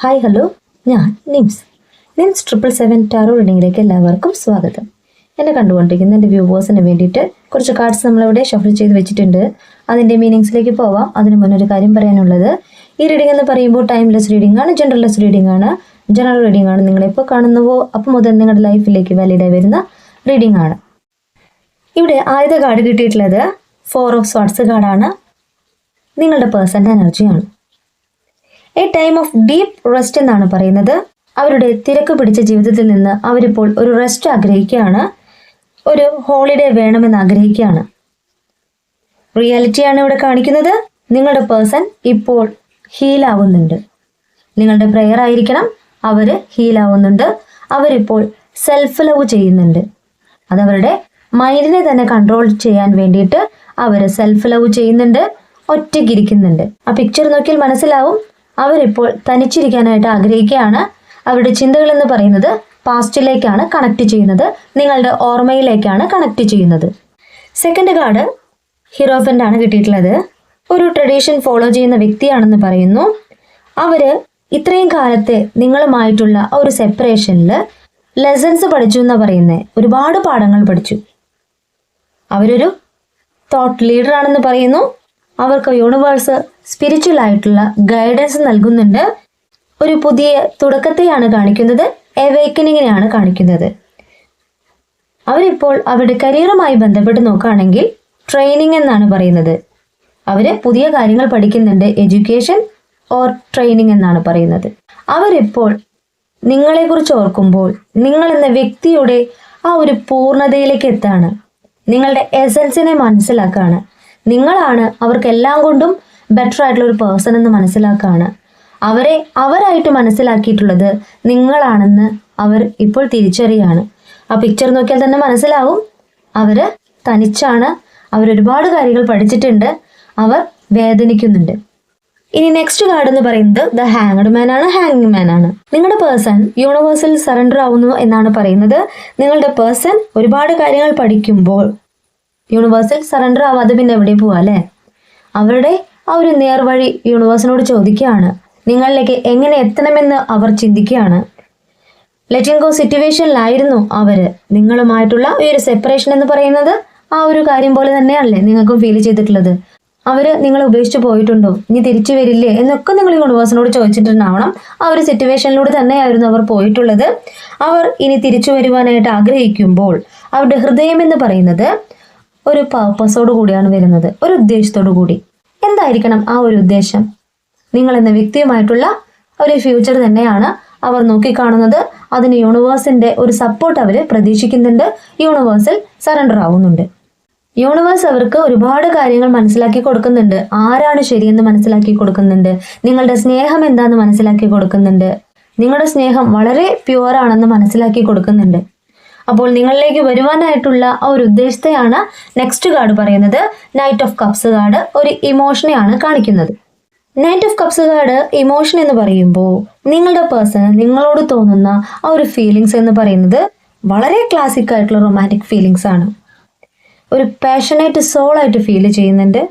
Hi hello ഞാൻ Nims. Nims triple seven tarot റീഡിങ്ങിലേക്ക് എല്ലാവർക്കും സ്വാഗതം. എന്നെ കണ്ടുകൊണ്ടിരിക്കുന്ന എന്റെ വ്യൂവേഴ്സിന് വേണ്ടിയിട്ട് കുറച്ച് കാർഡ്സ് നമ്മളിവിടെ ഷഫിൾ ചെയ്ത് വെച്ചിട്ടുണ്ട്. അതിന്റെ മീനിങ്സിലേക്ക് പോവാം. അതിന് മുന്നേ ഒരു കാര്യം പറയാനുള്ളത്. ഈ റീഡിംഗ് എന്ന് പറയുമ്പോൾ ടൈംലെസ് റീഡിംഗ് ആണ് ജനറൽലെസ് റീഡിംഗ് ആണ്. ജനറൽ റീഡിംഗ് ആണ് നിങ്ങളെപ്പോൾ കാണുന്നവോ? അപ്പം മുതൽ നിങ്ങളുടെ ലൈഫിലേക്ക് വാലിഡായി വരുന്ന റീഡിംഗ് ആണ്. ഇവിടെ ആദ്യത്തെ കാർഡ് കിട്ടിയിട്ടുള്ളത്. ഫോർ ഓഫ് സ്വാട്സ് കാർഡാണ് നിങ്ങളുടെ പേഴ്സന്റെ എനർജിയാണ് a time of deep rest എന്നാണ് പറയുന്നത്. അവരുടെ തിരക്ക് പിടിച്ച ജീവിതത്തിൽ നിന്ന് അവരിപ്പോൾ ഒരു റെസ്റ്റ് ആഗ്രഹിക്കുകയാണ്. ഒരു ഹോളിഡേ വേണമെന്ന് ആഗ്രഹിക്കുകയാണ്. റിയാലിറ്റിയാണ് ഇവിടെ കാണിക്കുന്നത്. നിങ്ങളുടെ പേഴ്സൺ ഇപ്പോൾ ഹീലാവുന്നുണ്ട് നിങ്ങളുടെ പ്രെയർ ആയിരിക്കണം. അവർ ഹീലാവുന്നുണ്ട് അവരിപ്പോൾ സെൽഫ് ലവ് ചെയ്യുന്നുണ്ട് അതവരുടെ മൈൻഡിനെ തന്നെ കൺട്രോൾ ചെയ്യാൻ വേണ്ടിയിട്ട് അവർ സെൽഫ് ലവ് ചെയ്യുന്നുണ്ട് ഒറ്റയ്ക്കിരിക്കുന്നുണ്ട് ആ പിക്ചർ നോക്കിയാൽ മനസ്സിലാവും. അവരിപ്പോൾ തനിച്ചിരിക്കാനായിട്ട് ആഗ്രഹിക്കുകയാണ്. അവരുടെ ചിന്തകൾ എന്ന് പറയുന്നത് പാസ്റ്റിലേക്കാണ് കണക്ട് ചെയ്യുന്നത്. നിങ്ങളുടെ ഓർമ്മയിലേക്കാണ് കണക്ട് ചെയ്യുന്നത്. സെക്കൻഡ് കാർഡ് ഹീറോഫന്റ് ആണ് കിട്ടിയിട്ടുള്ളത്. ഒരു ട്രഡീഷൻ ഫോളോ ചെയ്യുന്ന വ്യക്തിയാണെന്ന് പറയുന്നു. അവർ ഇത്രയും കാലത്തെ നിങ്ങളുമായിട്ടുള്ള ഒരു സെപ്പറേഷനിൽ ലെസൺസ് പഠിച്ചു എന്ന് പറയുന്നത് ഒരുപാട് പാഠങ്ങൾ പഠിച്ചു. അവരൊരു തോട്ട് ലീഡറാണെന്ന് പറയുന്നു. അവർക്ക് യൂണിവേഴ്സ് സ്പിരിച്വൽ ആയിട്ടുള്ള ഗൈഡൻസ് നൽകുന്നുണ്ട്. ഒരു പുതിയ തുടക്കത്തെയാണ് കാണിക്കുന്നത്. എവേക്കനിങ്ങിനെയാണ് കാണിക്കുന്നത്. അവരിപ്പോൾ അവരുടെ കരിയറുമായി ബന്ധപ്പെട്ട് നോക്കുകയാണെങ്കിൽ ട്രെയിനിങ് എന്നാണ് പറയുന്നത്. അവർ പുതിയ കാര്യങ്ങൾ പഠിക്കുന്നുണ്ട്. എഡ്യൂക്കേഷൻ ഓർ ട്രെയിനിങ് എന്നാണ് പറയുന്നത്. അവരിപ്പോൾ നിങ്ങളെക്കുറിച്ച് ഓർക്കുമ്പോൾ നിങ്ങൾ എന്ന വ്യക്തിയുടെ ആ ഒരു പൂർണതയിലേക്ക് എത്താണ് നിങ്ങളുടെ എസൻസിനെ മനസ്സിലാക്കുകയാണ്. നിങ്ങളാണ് അവർക്ക് എല്ലാം കൊണ്ടും ബെറ്റർ ആയിട്ടുള്ള ഒരു പേഴ്സൺ എന്ന് മനസ്സിലാക്കുകയാണ് അവരെ അവരായിട്ട് മനസ്സിലാക്കിയിട്ടുള്ളത് നിങ്ങളാണെന്ന് അവർ ഇപ്പോൾ തിരിച്ചറിയാണ്. ആ പിക്ചർ നോക്കിയാൽ തന്നെ മനസ്സിലാവും. അവർ തനിച്ചാണ് അവർ ഒരുപാട് കാര്യങ്ങൾ പഠിച്ചിട്ടുണ്ട് അവർ വേദനിക്കുന്നുണ്ട്. ഇനി നെക്സ്റ്റ് കാർഡ് എന്ന് പറയുന്നത് ദ ഹാങ്ഡ് മാൻ ആണ് ഹാങ്ങിങ് മാൻ ആണ്. നിങ്ങളുടെ പേഴ്സൺ യൂണിവേഴ്സിൽ സറണ്ടർ ആവുന്നു എന്നാണ് പറയുന്നത്. നിങ്ങളുടെ പേഴ്സൺ ഒരുപാട് കാര്യങ്ങൾ പഠിക്കുമ്പോൾ യൂണിവേഴ്സിൽ സറണ്ടർ ആവാതെ പിന്നെ എവിടെ പോവാ അല്ലേ? അവരുടെ ആ ഒരു നേർവഴി യൂണിവേഴ്സിനോട് ചോദിക്കുകയാണ്. നിങ്ങളിലേക്ക് എങ്ങനെ എത്തണമെന്ന് അവർ ചിന്തിക്കുകയാണ്. ലെറ്റിംഗ് ഗോ സിറ്റുവേഷനിലായിരുന്നു അവർ നിങ്ങളുമായിട്ടുള്ള ഈ ഒരു സെപ്പറേഷൻ എന്ന് പറയുന്നത് ആ ഒരു കാര്യം പോലെ തന്നെയാണല്ലേ നിങ്ങൾക്കും ഫീൽ ചെയ്തിട്ടുള്ളത്. അവർ നിങ്ങളെ ഉപേക്ഷിച്ച് പോയിട്ടുണ്ടോ? ഇനി തിരിച്ചു വരില്ലേ? എന്നൊക്കെ നിങ്ങൾ യൂണിവേഴ്സിനോട് ചോദിച്ചിട്ടുണ്ടാവണം. ആ ഒരു സിറ്റുവേഷനിലൂടെ തന്നെയായിരുന്നു അവർ പോയിട്ടുള്ളത്. അവർ ഇനി തിരിച്ചു വരുവാനായിട്ട് ആഗ്രഹിക്കുമ്പോൾ അവരുടെ ഹൃദയം എന്ന് പറയുന്നത് ഒരു പർപ്പസോട് കൂടിയാണ് വരുന്നത്. ഒരു ഉദ്ദേശത്തോടു കൂടി. എന്തായിരിക്കണം ആ ഒരു ഉദ്ദേശം? നിങ്ങൾ എന്ന വ്യക്തിയുമായിട്ടുള്ള ഒരു ഫ്യൂച്ചർ തന്നെയാണ് അവർ നോക്കിക്കാണുന്നത്. അതിന് യൂണിവേഴ്സിന്റെ ഒരു സപ്പോർട്ട് അവർ പ്രതീക്ഷിക്കുന്നുണ്ട്. യൂണിവേഴ്സിൽ സറണ്ടർ ആവുന്നുണ്ട്. യൂണിവേഴ്സ് അവർക്ക് ഒരുപാട് കാര്യങ്ങൾ മനസ്സിലാക്കി കൊടുക്കുന്നുണ്ട്. ആരാണ് ശരിയെന്ന് മനസ്സിലാക്കി കൊടുക്കുന്നുണ്ട്. നിങ്ങളുടെ സ്നേഹം എന്താന്ന് മനസ്സിലാക്കി കൊടുക്കുന്നുണ്ട്. നിങ്ങളുടെ സ്നേഹം വളരെ പ്യുവർ ആണെന്ന് മനസ്സിലാക്കി കൊടുക്കുന്നുണ്ട്. അപ്പോൾ നിങ്ങളിലേക്ക് വരുവാനായിട്ടുള്ള ആ ഒരു ഉദ്ദേശത്തെയാണ് നെക്സ്റ്റ് കാർഡ് പറയുന്നത്. നൈറ്റ് ഓഫ് കപ്സ് കാർഡ് ഒരു ഇമോഷനെയാണ് കാണിക്കുന്നത്. Knight of cups card emotion എന്ന് പറയുമ്പോൾ നിങ്ങളുടെ പേഴ്സൺ നിങ്ങളോട് തോന്നുന്ന ആ ഒരു ഫീലിങ്സ് എന്ന് പറയുന്നത് വളരെ ക്ലാസിക് ആയിട്ടുള്ള റൊമാന്റിക് ഫീലിങ്സ് ആണ്. ഒരു പാഷനായിട്ട് സോളായിട്ട് ഫീൽ ചെയ്യുന്നുണ്ട്.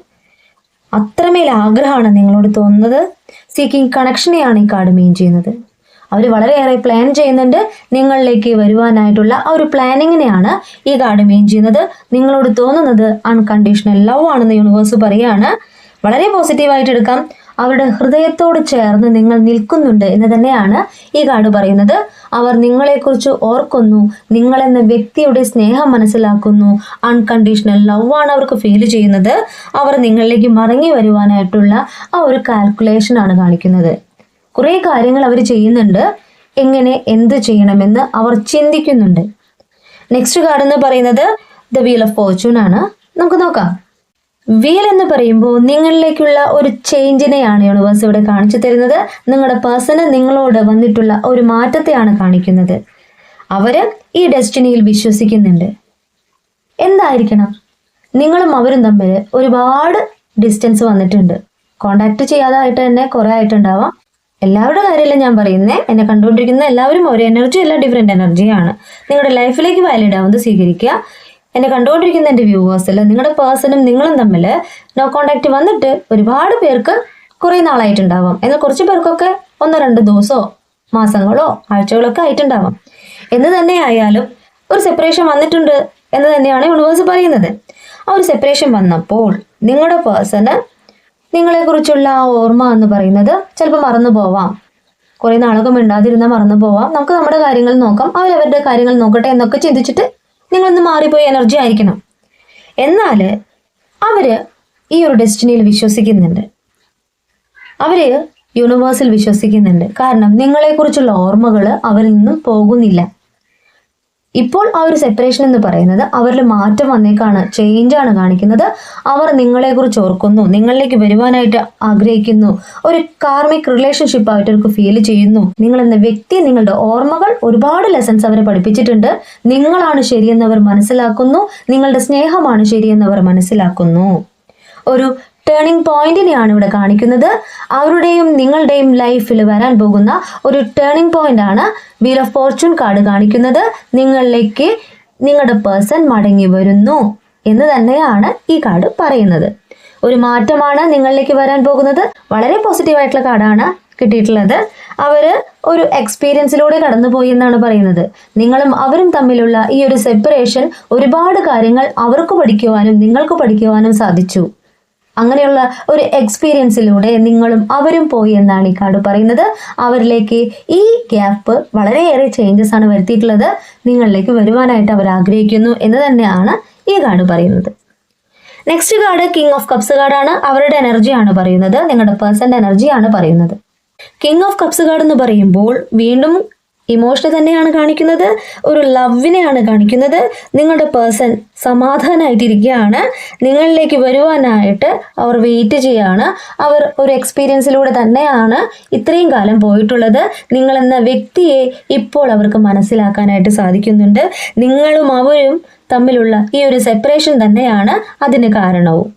അത്രമേൽ ആഗ്രഹമാണ് നിങ്ങളോട് തോന്നുന്നത്. സീക്കിംഗ് കണക്ഷനെയാണ് ഈ കാർഡ് മീൻ ചെയ്യുന്നത്. അവർ വളരെയേറെ പ്ലാൻ ചെയ്യുന്നുണ്ട്. നിങ്ങളിലേക്ക് വരുവാനായിട്ടുള്ള ആ ഒരു പ്ലാനിങ്ങിനെയാണ് ഈ കാർഡ് മെയിൻ ചെയ്യുന്നത്. നിങ്ങളോട് തോന്നുന്നത് അൺകണ്ടീഷണൽ ലവ് ആണെന്ന് യൂണിവേഴ്സ് പറയുകയാണ്. വളരെ പോസിറ്റീവായിട്ട് എടുക്കാം. അവരുടെ ഹൃദയത്തോട് ചേർന്ന് നിങ്ങൾ നിൽക്കുന്നുണ്ട് എന്ന് തന്നെയാണ് ഈ കാർഡ് പറയുന്നത്. അവർ നിങ്ങളെക്കുറിച്ച് ഓർക്കുന്നു. നിങ്ങളെന്ന വ്യക്തിയുടെ സ്നേഹം മനസ്സിലാക്കുന്നു. അൺകണ്ടീഷണൽ ലവ് ആണ് അവർക്ക് ഫീൽ ചെയ്യുന്നത്. അവർ നിങ്ങളിലേക്ക് മടങ്ങി വരുവാനായിട്ടുള്ള ആ ഒരു കാൽക്കുലേഷൻ ആണ് കാണിക്കുന്നത്. കുറേ കാര്യങ്ങൾ അവർ ചെയ്യുന്നുണ്ട്. എങ്ങനെ എന്ത് ചെയ്യണമെന്ന് അവർ ചിന്തിക്കുന്നുണ്ട്. നെക്സ്റ്റ് കാർഡ് എന്ന് പറയുന്നത് ദ വീൽ ഓഫ് ഫോർച്യൂൺ ആണ്. നമുക്ക് നോക്കാം. വീൽ എന്ന് പറയുമ്പോൾ നിങ്ങളിലേക്കുള്ള ഒരു ചേഞ്ചിനെയാണ് യൂണിവേഴ്സ് ഇവിടെ കാണിച്ചു തരുന്നത്. നിങ്ങളുടെ പേഴ്സണ് നിങ്ങളോട് വന്നിട്ടുള്ള ഒരു മാറ്റത്തെയാണ് കാണിക്കുന്നത്. അവർ ഈ ഡെസ്റ്റിനിയിൽ വിശ്വസിക്കുന്നുണ്ട്. എന്തായിരിക്കണം? നിങ്ങളും അവരും തമ്മിൽ ഒരുപാട് ഡിസ്റ്റൻസ് വന്നിട്ടുണ്ട്. കോണ്ടാക്ട് ചെയ്യാതായിട്ട് തന്നെ കുറേ ആയിട്ടുണ്ടാവാം. എല്ലാവരുടെ കാര്യമല്ല ഞാൻ പറയുന്നത് എന്നെ കണ്ടുകൊണ്ടിരിക്കുന്ന എല്ലാവരും ഒരു എനർജി അല്ല ഡിഫറെന്റ് എനർജിയാണ് നിങ്ങളുടെ ലൈഫിലേക്ക് വാലിഡ് ആവുന്നത് സ്വീകരിക്കുക. എന്നെ കണ്ടുകൊണ്ടിരിക്കുന്ന എന്റെ വ്യൂവേഴ്സിൽ നിങ്ങളുടെ പേഴ്സണും നിങ്ങളും തമ്മിൽ നോ കോണ്ടാക്ട് വന്നിട്ട് ഒരുപാട് പേർക്ക് കുറേ നാളായിട്ടുണ്ടാവാം. എന്നാൽ കുറച്ച് പേർക്കൊക്കെ ഒന്നോ രണ്ട് ദിവസമോ മാസങ്ങളോ ആഴ്ചകളൊക്കെ ആയിട്ടുണ്ടാവാം. എന്ന് തന്നെ ആയാലും ഒരു സെപ്പറേഷൻ വന്നിട്ടുണ്ട് എന്ന് തന്നെയാണ് യൂണിവേഴ്സ് പറയുന്നത്. ആ ഒരു സെപ്പറേഷൻ വന്നപ്പോൾ നിങ്ങളുടെ പേഴ്സണ് നിങ്ങളെക്കുറിച്ചുള്ള ആ ഓർമ്മ എന്ന് പറയുന്നത് ചിലപ്പോൾ മറന്നു പോവാം. കുറേ നാളൊക്കെ മിണ്ടാതിരുന്നാൽ മറന്നു പോവാം. നമുക്ക് നമ്മുടെ കാര്യങ്ങൾ നോക്കാം. അവരവരുടെ കാര്യങ്ങൾ നോക്കട്ടെ എന്നൊക്കെ ചിന്തിച്ചിട്ട് നിങ്ങളൊന്ന് മാറിപ്പോയി എനർജി ആയിരിക്കണം. എന്നാൽ അവർ ഈ ഒരു ഡെസ്റ്റിനിയിൽ വിശ്വസിക്കുന്നുണ്ട്. അവർ യൂണിവേഴ്സിൽ വിശ്വസിക്കുന്നുണ്ട്. കാരണം നിങ്ങളെക്കുറിച്ചുള്ള ഓർമ്മകൾ അവരിൽ നിന്നും പോകുന്നില്ല. ഇപ്പോൾ ആ ഒരു സെപ്പറേഷൻ എന്ന് പറയുന്നത് അവരിൽ മാറ്റം വന്നേക്കാണ് ചേഞ്ച് ആണ് കാണിക്കുന്നത്. അവർ നിങ്ങളെക്കുറിച്ച് ഓർക്കുന്നു നിങ്ങളിലേക്ക് വരുവാനായിട്ട് ആഗ്രഹിക്കുന്നു ഒരു കാർമിക് റിലേഷൻഷിപ്പ് ആയിട്ട് അവർക്ക് ഫീൽ ചെയ്യുന്നു. നിങ്ങൾ എന്ന വ്യക്തി നിങ്ങളുടെ ഓർമ്മകൾ ഒരുപാട് ലെസൺസ് അവരെ പഠിപ്പിച്ചിട്ടുണ്ട്. നിങ്ങളാണ് ശരിയെന്ന് അവർ മനസ്സിലാക്കുന്നു നിങ്ങളുടെ സ്നേഹമാണ് ശരിയെന്ന് അവർ മനസ്സിലാക്കുന്നു. ഒരു ടേണിംഗ് പോയിന്റിനെയാണ് ഇവിടെ കാണിക്കുന്നത്. അവരുടെയും നിങ്ങളുടെയും ലൈഫിൽ വരാൻ പോകുന്ന ഒരു ടേണിംഗ് പോയിന്റ് ആണ് വീൽ ഓഫ് ഫോർച്യൂൺ കാർഡ് കാണിക്കുന്നത്. നിങ്ങളിലേക്ക് നിങ്ങളുടെ പേഴ്സൺ മടങ്ങി വരുന്നു എന്ന് തന്നെയാണ് ഈ കാർഡ് പറയുന്നത്. ഒരു മാറ്റമാണ് നിങ്ങളിലേക്ക് വരാൻ പോകുന്നത്. വളരെ പോസിറ്റീവ് ആയിട്ടുള്ള കാർഡാണ് കിട്ടിയിട്ടുള്ളത്. അവർ ഒരു എക്സ്പീരിയൻസിലൂടെ കടന്നുപോയി എന്നാണ് പറയുന്നത്. നിങ്ങളും അവരും തമ്മിലുള്ള ഈ ഒരു സെപ്പറേഷൻ ഒരുപാട് കാര്യങ്ങൾ അവർക്ക് പഠിക്കുവാനും നിങ്ങൾക്ക് പഠിക്കുവാനും സാധിച്ചു. അങ്ങനെയുള്ള ഒരു എക്സ്പീരിയൻസിലൂടെ നിങ്ങളും അവരും പോയി എന്നാണ് ഈ കാർഡ് പറയുന്നത്. അവരിലേക്ക് ഈ ഗ്യാപ്പ് വളരെയേറെ ചേഞ്ചസ് ആണ് വരുത്തിയിട്ടുള്ളത്. നിങ്ങളിലേക്ക് വരുവാനായിട്ട് അവർ ആഗ്രഹിക്കുന്നു എന്ന് തന്നെയാണ് ഈ കാർഡ് പറയുന്നത്. Next card king of cups കാർഡാണ് അവരുടെ എനർജിയാണ് പറയുന്നത്. നിങ്ങളുടെ പേഴ്സന്റെ എനർജിയാണ് പറയുന്നത്. കിങ് ഓഫ് കപ്സ് കാർഡ് എന്ന് പറയുമ്പോൾ വീണ്ടും ഇമോഷൻ തന്നെയാണ് കാണിക്കുന്നത്. ഒരു ലവിനെയാണ് കാണിക്കുന്നത്. നിങ്ങളുടെ പേഴ്സൺ സമാധാനമായിട്ടിരിക്കുകയാണ് നിങ്ങളിലേക്ക് വരുവാനായിട്ട് അവർ വെയിറ്റ് ചെയ്യുകയാണ് അവർ ഒരു എക്സ്പീരിയൻസിലൂടെ തന്നെയാണ് ഇത്രയും കാലം പോയിട്ടുള്ളത്. നിങ്ങളെന്ന വ്യക്തിയെ ഇപ്പോൾ അവർക്ക് മനസ്സിലാക്കാനായിട്ട് സാധിക്കുന്നുണ്ട്. നിങ്ങളും അവരും തമ്മിലുള്ള ഈ ഒരു സെപ്പറേഷൻ തന്നെയാണ് അതിന് കാരണവും.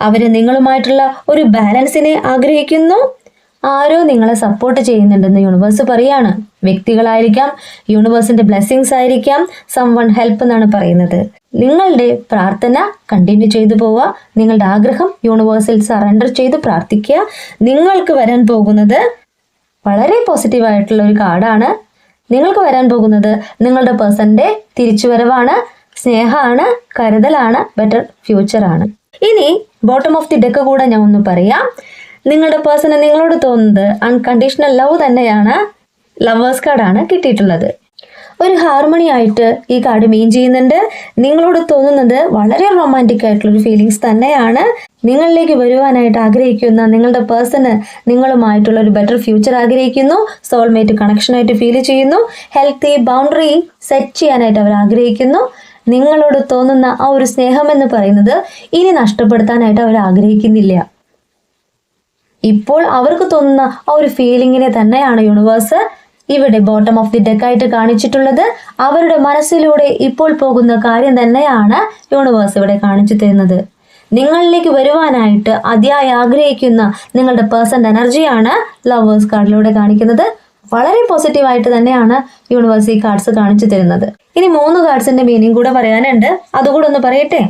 അവർ നിങ്ങളുമായിട്ടുള്ള ഒരു ബാലൻസിനെ ആഗ്രഹിക്കുന്നു. ആരോ നിങ്ങളെ സപ്പോർട്ട് ചെയ്യുന്നുണ്ടെന്ന് യൂണിവേഴ്സ് പറയാണ്. വ്യക്തികളായിരിക്കാം യൂണിവേഴ്സിന്റെ ബ്ലെസ്സിങ്സ് ആയിരിക്കാം സം വൺ ഹെൽപ്പ് എന്നാണ് പറയുന്നത്. നിങ്ങളുടെ പ്രാർത്ഥന കണ്ടിന്യൂ ചെയ്തു പോവുക. നിങ്ങളുടെ ആഗ്രഹം യൂണിവേഴ്സിൽ സറണ്ടർ ചെയ്ത് പ്രാർത്ഥിക്കുക. നിങ്ങൾക്ക് വരാൻ പോകുന്നത് വളരെ പോസിറ്റീവ് ആയിട്ടുള്ള ഒരു കാർഡാണ്. നിങ്ങൾക്ക് വരാൻ പോകുന്നത് നിങ്ങളുടെ പേഴ്സന്റെ തിരിച്ചുവരവാണ് സ്നേഹമാണ് കരുതലാണ് ബെറ്റർ ഫ്യൂച്ചറാണ് ഇനി ബോട്ടം ഓഫ് ദി ഡെക്ക് കൂടെ ഞാൻ ഒന്ന് പറയാം. നിങ്ങളുടെ പേഴ്സണ് നിങ്ങളോട് തോന്നുന്നത് അൺകണ്ടീഷണൽ ലവ് തന്നെയാണ് ലവേഴ്സ് കാർഡാണ് കിട്ടിയിട്ടുള്ളത്. ഒരു ഹാർമണി ആയിട്ട് ഈ കാർഡ് മീൻ ചെയ്യുന്നുണ്ട്. നിങ്ങളോട് തോന്നുന്നത് വളരെ റൊമാന്റിക് ആയിട്ടുള്ള ഒരു ഫീലിങ്സ് തന്നെയാണ്. നിങ്ങളിലേക്ക് വരുവാനായിട്ട് ആഗ്രഹിക്കുന്ന നിങ്ങളുടെ പേഴ്സണ് നിങ്ങളുമായിട്ടുള്ള ഒരു ബെറ്റർ ഫ്യൂച്ചർ ആഗ്രഹിക്കുന്നു. സോൾമേറ്റ് കണക്ഷനായിട്ട് ഫീൽ ചെയ്യുന്നു. ഹെൽത്തി ബൗണ്ടറി സെറ്റ് ചെയ്യാനായിട്ട് അവർ ആഗ്രഹിക്കുന്നു. നിങ്ങളോട് തോന്നുന്ന ആ ഒരു സ്നേഹം എന്ന് പറയുന്നത് ഇനി നഷ്ടപ്പെടുത്താനായിട്ട് അവർ ആഗ്രഹിക്കുന്നില്ല. ഇപ്പോൾ അവർക്ക് തോന്നുന്ന ആ ഒരു ഫീലിങ്ങിനെ തന്നെയാണ് യൂണിവേഴ്സ് ഇവിടെ ബോട്ടം ഓഫ് ദി ഡെക്കായിട്ട് കാണിച്ചിട്ടുള്ളത്. അവരുടെ മനസ്സിലൂടെ ഇപ്പോൾ പോകുന്ന കാര്യം തന്നെയാണ് യൂണിവേഴ്സ് ഇവിടെ കാണിച്ചു തരുന്നത്. നിങ്ങളിലേക്ക് വരുവാനായിട്ട് അതിയായി ആഗ്രഹിക്കുന്ന നിങ്ങളുടെ പേഴ്സന്റെ എനർജിയാണ് ലവേഴ്സ് കാർഡിലൂടെ കാണിക്കുന്നത്. വളരെ പോസിറ്റീവായിട്ട് തന്നെയാണ് യൂണിവേഴ്സ് ഈ കാർഡ്സ് കാണിച്ചു തരുന്നത്. ഇനി മൂന്ന് കാർഡ്സിന്റെ മീനിങ് കൂടെ പറയാനുണ്ട്. അതുകൂടെ ഒന്ന് പറയട്ടെ?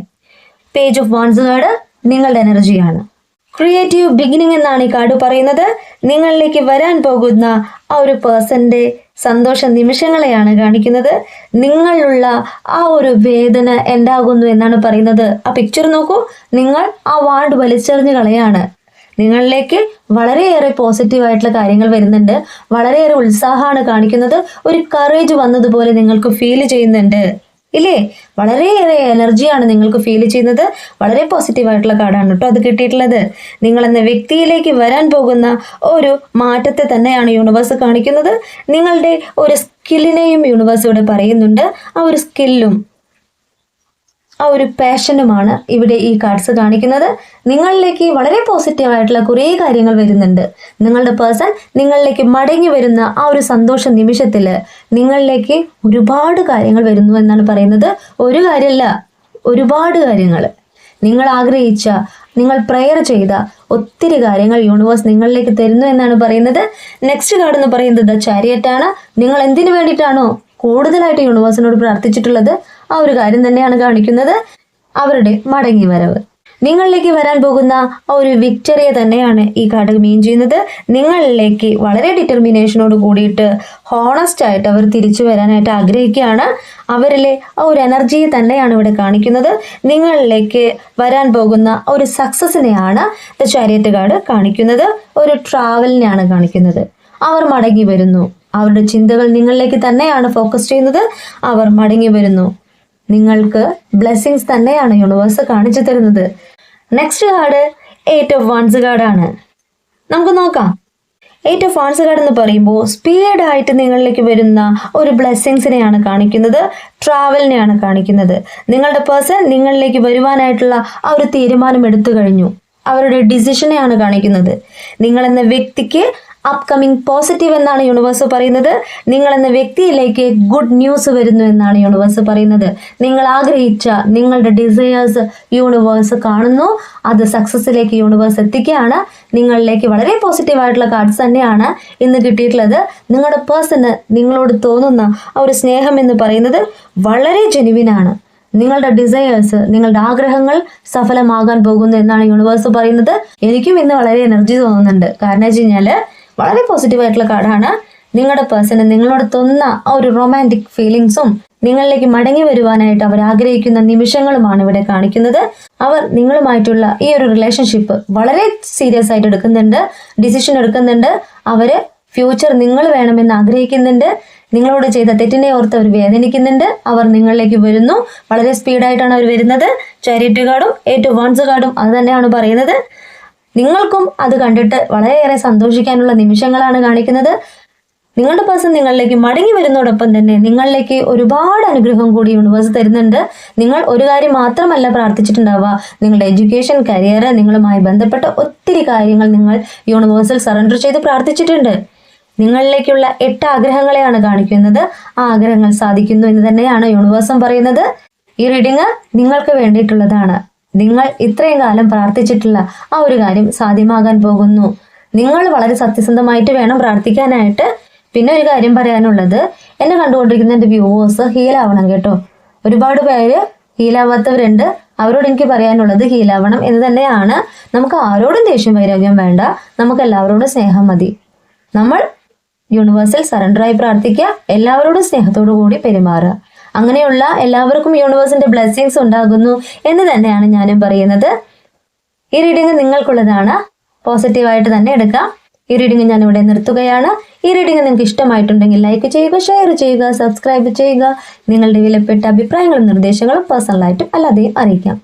പേജ് ഓഫ് വാൺസ് കാർഡ് നിങ്ങളുടെ എനർജിയാണ് ക്രിയേറ്റീവ് ബിഗിനിങ് എന്നാണ് ഈ കാർഡ് പറയുന്നത്. നിങ്ങളിലേക്ക് വരാൻ പോകുന്ന ആ ഒരു പേഴ്സന്റെ സന്തോഷ നിമിഷങ്ങളെയാണ് കാണിക്കുന്നത്. നിങ്ങളുള്ള ആ ഒരു വേദന എന്താകുന്നു എന്നാണ് പറയുന്നത്. ആ പിക്ചർ നോക്കൂ. നിങ്ങൾ ആ വാർഡ് വലിച്ചെറിഞ്ഞ് കളയാണ്. നിങ്ങളിലേക്ക് വളരെയേറെ പോസിറ്റീവായിട്ടുള്ള കാര്യങ്ങൾ വരുന്നുണ്ട്. വളരെയേറെ ഉത്സാഹമാണ് കാണിക്കുന്നത്. ഒരു കറേജ് വന്നതുപോലെ നിങ്ങൾക്ക് ഫീൽ ചെയ്യുന്നുണ്ട്. ഇല്ലേ? വളരെയേറെ എനർജിയാണ് നിങ്ങൾക്ക് ഫീൽ ചെയ്യുന്നത്. വളരെ പോസിറ്റീവ് ആയിട്ടുള്ള കാർഡാണ് കേട്ടോ അത് കിട്ടിയിട്ടുള്ളത്. നിങ്ങൾ എന്ന വ്യക്തിയിലേക്ക് വരാൻ പോകുന്ന ഒരു മാറ്റത്തെ തന്നെയാണ് യൂണിവേഴ്സ് കാണിക്കുന്നത്. നിങ്ങളുടെ ഒരു സ്കില്ലിനെയും യൂണിവേഴ്സ് ഇവിടെ പറയുന്നുണ്ട്. ആ ഒരു സ്കില്ലും ആ ഒരു പാഷനുമാണ് ഇവിടെ ഈ കാർഡ്സ് കാണിക്കുന്നത്. നിങ്ങളിലേക്ക് വളരെ പോസിറ്റീവായിട്ടുള്ള കുറേ കാര്യങ്ങൾ വരുന്നുണ്ട്. നിങ്ങളുടെ പേഴ്സൺ നിങ്ങളിലേക്ക് മടങ്ങി വരുന്ന ആ ഒരു സന്തോഷ നിമിഷത്തിൽ നിങ്ങളിലേക്ക് ഒരുപാട് കാര്യങ്ങൾ വരുന്നു എന്നാണ് പറയുന്നത്. ഒരു കാര്യമല്ല ഒരുപാട് കാര്യങ്ങൾ നിങ്ങൾ ആഗ്രഹിച്ച നിങ്ങൾ പ്രെയർ ചെയ്ത ഒത്തിരി കാര്യങ്ങൾ യൂണിവേഴ്സ് നിങ്ങളിലേക്ക് തരുന്നു എന്നാണ് പറയുന്നത്. നെക്സ്റ്റ് കാർഡ് എന്ന് പറയുന്നത് ചാരിയറ്റാണ് നിങ്ങൾ എന്തിനു വേണ്ടിയിട്ടാണോ കൂടുതലായിട്ട് യൂണിവേഴ്സിനോട് പ്രാർത്ഥിച്ചിട്ടുള്ളത്? ആ ഒരു കാര്യം തന്നെയാണ് കാണിക്കുന്നത്. അവരുടെ മടങ്ങി വരവ് നിങ്ങളിലേക്ക് വരാൻ പോകുന്ന ഒരു വിക്ടറിയെ തന്നെയാണ് ഈ കാർഡ് മീൻ ചെയ്യുന്നത്. നിങ്ങളിലേക്ക് വളരെ ഡിറ്റർമിനേഷനോട് കൂടിയിട്ട് ഹോണസ്റ്റ് ആയിട്ട് അവർ തിരിച്ചു വരാനായിട്ട് ആഗ്രഹിക്കുകയാണ്. അവരിലെ ആ ഒരു എനർജിയെ തന്നെയാണ് ഇവിടെ കാണിക്കുന്നത്. നിങ്ങളിലേക്ക് വരാൻ പോകുന്ന ഒരു സക്സസിനെയാണ് ദ ചാരിയറ്റ് കാർഡ് കാണിക്കുന്നത്. ഒരു ട്രാവലിനെയാണ് കാണിക്കുന്നത്. അവർ മടങ്ങി വരുന്നു. അവരുടെ ചിന്തകൾ നിങ്ങളിലേക്ക് തന്നെയാണ് ഫോക്കസ് ചെയ്യുന്നത്. അവർ മടങ്ങി വരുന്നു. നിങ്ങൾക്ക് ബ്ലെസ്സിങ്സ് തന്നെയാണ് യൂണിവേഴ്സ് കാണിച്ചു തരുന്നത്. Next card eight of wands കാർഡാണ് നമുക്ക് നോക്കാം. എയ്റ്റ് ഓഫ് വൺസ് കാർഡ് എന്ന് പറയുമ്പോൾ സ്പീഡ് സ്പീഡായിട്ട് നിങ്ങളിലേക്ക് വരുന്ന ഒരു ബ്ലെസ്സിങ്സിനെയാണ് കാണിക്കുന്നത് ട്രാവലിനെയാണ് കാണിക്കുന്നത്. നിങ്ങളുടെ പേഴ്സൺ നിങ്ങളിലേക്ക് വരുവാനായിട്ടുള്ള ആ ഒരു തീരുമാനം എടുത്തു കഴിഞ്ഞു. അവരുടെ ഡിസിഷനെയാണ് കാണിക്കുന്നത്. നിങ്ങളെന്ന വ്യക്തിക്ക് അപ്കമിങ് പോസിറ്റീവ് എന്നാണ് യൂണിവേഴ്സ് പറയുന്നത്. നിങ്ങൾ എന്ന വ്യക്തിയിലേക്ക് ഗുഡ് ന്യൂസ് വരുന്നു എന്നാണ് യൂണിവേഴ്സ് പറയുന്നത്. നിങ്ങൾ ആഗ്രഹിച്ച നിങ്ങളുടെ ഡിസയേഴ്സ് യൂണിവേഴ്സ് കാണുന്നു. അത് സക്സസ്സിലേക്ക് യൂണിവേഴ്സ് എത്തിക്കുകയാണ്. നിങ്ങളിലേക്ക് വളരെ പോസിറ്റീവ് ആയിട്ടുള്ള കാർഡ്സ് തന്നെയാണ് ഇന്ന് കിട്ടിയിട്ടുള്ളത്. നിങ്ങളുടെ പേഴ്സണ് നിങ്ങളോട് തോന്നുന്ന ആ ഒരു സ്നേഹം എന്ന് പറയുന്നത് വളരെ ജെനുവിനാണ് നിങ്ങളുടെ ഡിസയേഴ്സ് നിങ്ങളുടെ ആഗ്രഹങ്ങൾ സഫലമാകാൻ പോകുന്നു എന്നാണ് യൂണിവേഴ്സ് പറയുന്നത്. എനിക്കും ഇന്ന് വളരെ എനർജി തോന്നുന്നുണ്ട്. കാരണം വെച്ച് കഴിഞ്ഞാൽ വളരെ പോസിറ്റീവ് ആയിട്ടുള്ള കാർഡാണ്. നിങ്ങളുടെ പേഴ്സണ് നിങ്ങളോട് തന്ന ആ ഒരു റൊമാന്റിക് ഫീലിങ്സും നിങ്ങളിലേക്ക് മടങ്ങി വരുവാനായിട്ട് അവർ ആഗ്രഹിക്കുന്ന നിമിഷങ്ങളുമാണ് ഇവിടെ കാണിക്കുന്നത്. അവർ നിങ്ങളുമായിട്ടുള്ള ഈ ഒരു റിലേഷൻഷിപ്പ് വളരെ സീരിയസ് ആയിട്ട് എടുക്കുന്നുണ്ട്. ഡിസിഷൻ എടുക്കുന്നുണ്ട്. അവർ ഫ്യൂച്ചർ നിങ്ങൾ വേണമെന്ന് ആഗ്രഹിക്കുന്നുണ്ട്. നിങ്ങളോട് ചെയ്ത തെറ്റിനെ ഓർത്ത് അവർ വേദനിക്കുന്നുണ്ട്. അവർ നിങ്ങളിലേക്ക് വരുന്നു. വളരെ സ്പീഡായിട്ടാണ് അവർ വരുന്നത്. ചാരിറ്റി കാർഡും ഏറ്റവും വൺസ് കാർഡും അത് തന്നെയാണ് പറയുന്നത്. നിങ്ങൾക്കും അത് കണ്ടിട്ട് വളരെയേറെ സന്തോഷിക്കാനുള്ള നിമിഷങ്ങളാണ് കാണിക്കുന്നത്. നിങ്ങളുടെ പേഴ്സൺ നിങ്ങളിലേക്ക് മടങ്ങി വരുന്നതോടൊപ്പം തന്നെ നിങ്ങളിലേക്ക് ഒരുപാട് അനുഗ്രഹം കൂടി യൂണിവേഴ്സ് തരുന്നുണ്ട്. നിങ്ങൾ ഒരു കാര്യം മാത്രമല്ല പ്രാർത്ഥിച്ചിട്ടുണ്ടാവുക. നിങ്ങളുടെ എഡ്യൂക്കേഷൻ കരിയർ നിങ്ങളുമായി ബന്ധപ്പെട്ട ഒത്തിരി കാര്യങ്ങൾ നിങ്ങൾ യൂണിവേഴ്സിൽ സറണ്ടർ ചെയ്ത് പ്രാർത്ഥിച്ചിട്ടുണ്ട്. നിങ്ങളിലേക്കുള്ള എട്ട് ആഗ്രഹങ്ങളെയാണ് കാണിക്കുന്നത്. ആ ആഗ്രഹങ്ങൾ സാധിക്കുന്നു എന്ന് തന്നെയാണ് യൂണിവേഴ്സും പറയുന്നത്. ഈ റീഡിങ് നിങ്ങൾക്ക് വേണ്ടിയിട്ടുള്ളതാണ്. നിങ്ങൾ ഇത്രയും കാലം പ്രാർത്ഥിച്ചിട്ടുള്ള ആ ഒരു കാര്യം സാധ്യമാകാൻ പോകുന്നു. നിങ്ങൾ വളരെ സത്യസന്ധമായിട്ട് വേണം പ്രാർത്ഥിക്കാനായിട്ട്. പിന്നെ ഒരു കാര്യം പറയാനുള്ളത് എന്നെ കണ്ടുകൊണ്ടിരിക്കുന്ന എന്റെ വ്യൂവേഴ്സ് ഹീലാവണം കേട്ടോ. ഒരുപാട് പേര് ഹീലാവാത്തവരുണ്ട്. അവരോട് എനിക്ക് പറയാനുള്ളത് ഹീലാവണം എന്ന് തന്നെയാണ്. നമുക്ക് ആരോടും ദേഷ്യം വൈരാഗ്യം വേണ്ട. നമുക്ക് എല്ലാവരോടും സ്നേഹം മതി. നമ്മൾ യൂണിവേഴ്സിൽ സറണ്ടറായി പ്രാർത്ഥിക്കുക. എല്ലാവരോടും സ്നേഹത്തോടു കൂടി പെരുമാറുക. അങ്ങനെയുള്ള എല്ലാവർക്കും യൂണിവേഴ്സിന്റെ ബ്ലെസ്സിങ്സ് ഉണ്ടാകുന്നു എന്ന് തന്നെയാണ് ഞാനും പറയുന്നത്. ഈ റീഡിംഗ് നിങ്ങൾക്കുള്ളതാണ്. പോസിറ്റീവായിട്ട് തന്നെ എടുക്കാം ഈ റീഡിംഗ് ഞാൻ ഇവിടെ നിർത്തുകയാണ്. ഈ റീഡിംഗ് നിങ്ങൾക്ക് ഇഷ്ടമായിട്ടുണ്ടെങ്കിൽ ലൈക്ക് ചെയ്യുക ഷെയർ ചെയ്യുക സബ്സ്ക്രൈബ് ചെയ്യുക. നിങ്ങളുടെ വിലപ്പെട്ട അഭിപ്രായങ്ങളും നിർദ്ദേശങ്ങളും പേഴ്സണലായിട്ടും അല്ലാതെയും അറിയിക്കാം.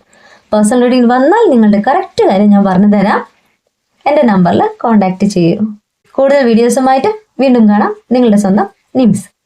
പേഴ്സണൽ റീഡിംഗ് വന്നാൽ നിങ്ങളുടെ കറക്റ്റ് കാര്യം ഞാൻ പറഞ്ഞു തരാം. എന്റെ നമ്പറിൽ കോൺടാക്റ്റ് ചെയ്യൂ. കൂടുതൽ വീഡിയോസുമായിട്ട് വീണ്ടും കാണാം. നിങ്ങളുടെ സ്വന്തം നിംസ്.